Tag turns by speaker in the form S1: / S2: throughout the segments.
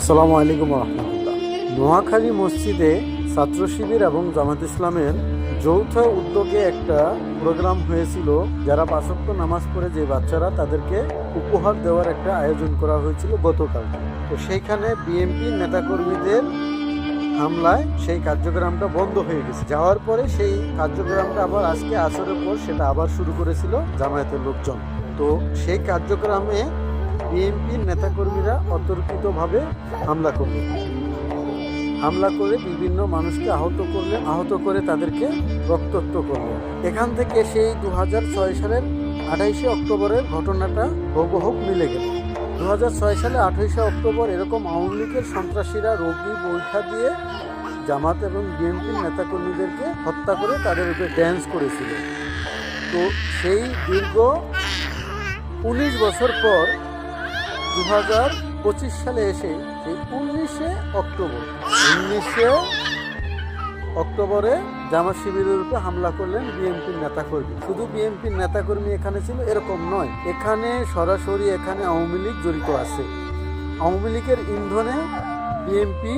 S1: আসসালামু আলাইকুম রহমতুল্লাহ। নোয়াখালী মসজিদে ছাত্র শিবির এবং জামাত ইসলামের যৌথ উদ্যোগে একটা প্রোগ্রাম হয়েছিল, যারা পাঁচক্ত নামাজ পড়ে যে বাচ্চারা তাদেরকে উপহার দেওয়ার একটা আয়োজন করা হয়েছিল গতকাল। তো সেইখানে বিএনপি নেতাকর্মীদের হামলায় সেই কার্যক্রমটা বন্ধ হয়ে গেছে। যাওয়ার পরে সেই কার্যক্রমটা আবার আজকে আসরের পর সেটা আবার শুরু করেছিল জামায়াতের লোকজন। তো সেই কার্যক্রমে বিএনপির নেতাকর্মীরা অতর্কিতভাবে হামলা করবে হামলা করে বিভিন্ন মানুষকে আহত করলে, আহত করে তাদেরকে রক্তাক্ত করবে এখান থেকে সেই দু হাজার ছয় সালের আঠাইশে অক্টোবরের ঘটনাটা হুবহুব মিলে গেল। দু হাজার ছয় সালে আঠাইশে অক্টোবর এরকম আওয়ামী লীগের সন্ত্রাসীরা রোগী বৈঠা দিয়ে জামাত এবং বিএনপির নেতাকর্মীদেরকে হত্যা করে তাদের উপরে ড্যান্স করেছিল। তো সেই দীর্ঘ উনিশ বছর পর দু হাজার পঁচিশ সালে এসে সেই উনিশে অক্টোবর, উনিশে অক্টোবরে জামা শিবিরের উপরে হামলা করলেন বিএনপির নেতাকর্মী। শুধু বিএনপির নেতাকর্মী এখানে ছিল, এরকম নয়। এখানে সরাসরি এখানে আওয়ামী লীগ জড়িত আছে। আওয়ামী লীগের ইন্ধনে বিএনপি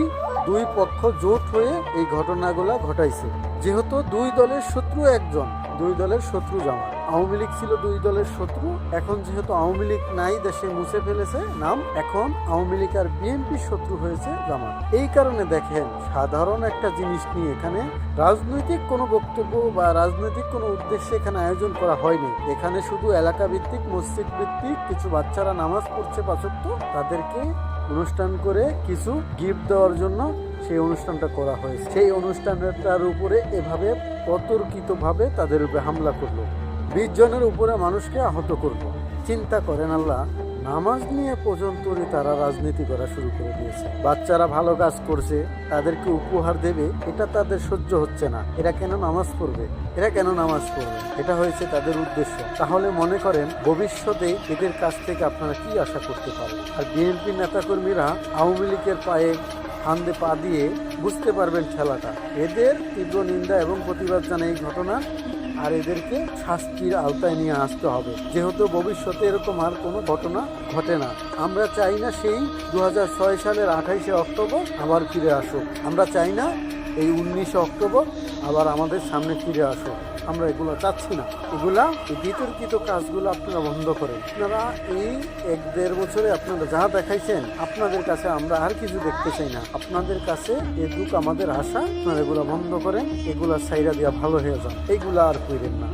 S1: দুই পক্ষ জোট হয়ে এই ঘটনাগুলো ঘটাইছে। যেহেতু দুই দলের শত্রু একজন, দুই দলের শত্রু জামাত। আওয়ামী লীগ ছিল দুই দলের শত্রু। এখন যেহেতু আওয়ামী লীগ নাই, দেশে মুছে ফেলেছে, নাম এখন আওয়ামী লীগ আর বিএনপি শত্রু হয়েছে জামাত। এই কারণে দেখেন, সাধারণ একটা জিনিস নিয়ে এখানে রাজনৈতিক কোনো বক্তব্য বা রাজনৈতিক কোনো উদ্দেশ্যে এখানে আয়োজন করা হয়নি। এখানে শুধু এলাকা ভিত্তিক মসজিদ ভিত্তিক কিছু বাচ্চারা নামাজ পড়ছে পাচক্য তাদেরকে অনুষ্ঠান করে কিছু গিফট দেওয়ার জন্য সেই অনুষ্ঠানটা করা হয়েছে। সেই অনুষ্ঠানটার উপরে এভাবে অতর্কিতভাবে তাদের উপরে হামলা করল। বিশ জনের উপরে মানুষকে আহত করল চিন্তা করেন আল্লাহ, নামাজ নিয়ে পর্যন্তই তারা রাজনীতি করা শুরু করে দিয়েছে। বাচ্চারা ভালো কাজ করছে, তাদেরকে উপহার দেবে, এটা তাদের সহ্য হচ্ছে না। এরা কেন নামাজ পড়বে? এরা কেন নামাজ পড়বে? এটা হয়েছে তাদের উদ্দেশ্য। তাহলে মনে করেন, ভবিষ্যতে এদের কাছ থেকে আপনারা কি আশা করতে পারেন? আর বিএনপি নেতাকর্মীরা আওয়ামী লীগের পায়ে ফান্দে পা দিয়ে বুঝতে পারবেন খেলাটা এদের তীব্র নিন্দা এবং প্রতিবাদ জানাই এই ঘটনা। আর এদেরকে শাস্তির আওতায় নিয়ে আসতে হবে। যেহেতু ভবিষ্যতে এরকম আর কোনো ঘটনা ঘটে না। আমরা চাই না সেই দু হাজার ছয় সালের আঠাইশে অক্টোবর আবার ফিরে আসুক। আমরা চাই না এই উনিশে অক্টোবর আবার আমাদের সামনে ফিরে আসুক। আমরা এগুলো চাচ্ছি না। এগুলা বিতর্কিত কাজগুলো আপনারা বন্ধ করেন। আপনারা এই এক দেড় বছরে আপনারা যা দেখাইছেন, আপনাদের কাছে আমরা আর কিছু দেখতে চাই না। আপনাদের কাছে এদুক আমাদের আশা, আপনারা এগুলো বন্ধ করেন, এগুলা সাইরা দিয়া ভালো হয়ে যান। এইগুলা আর করেন না।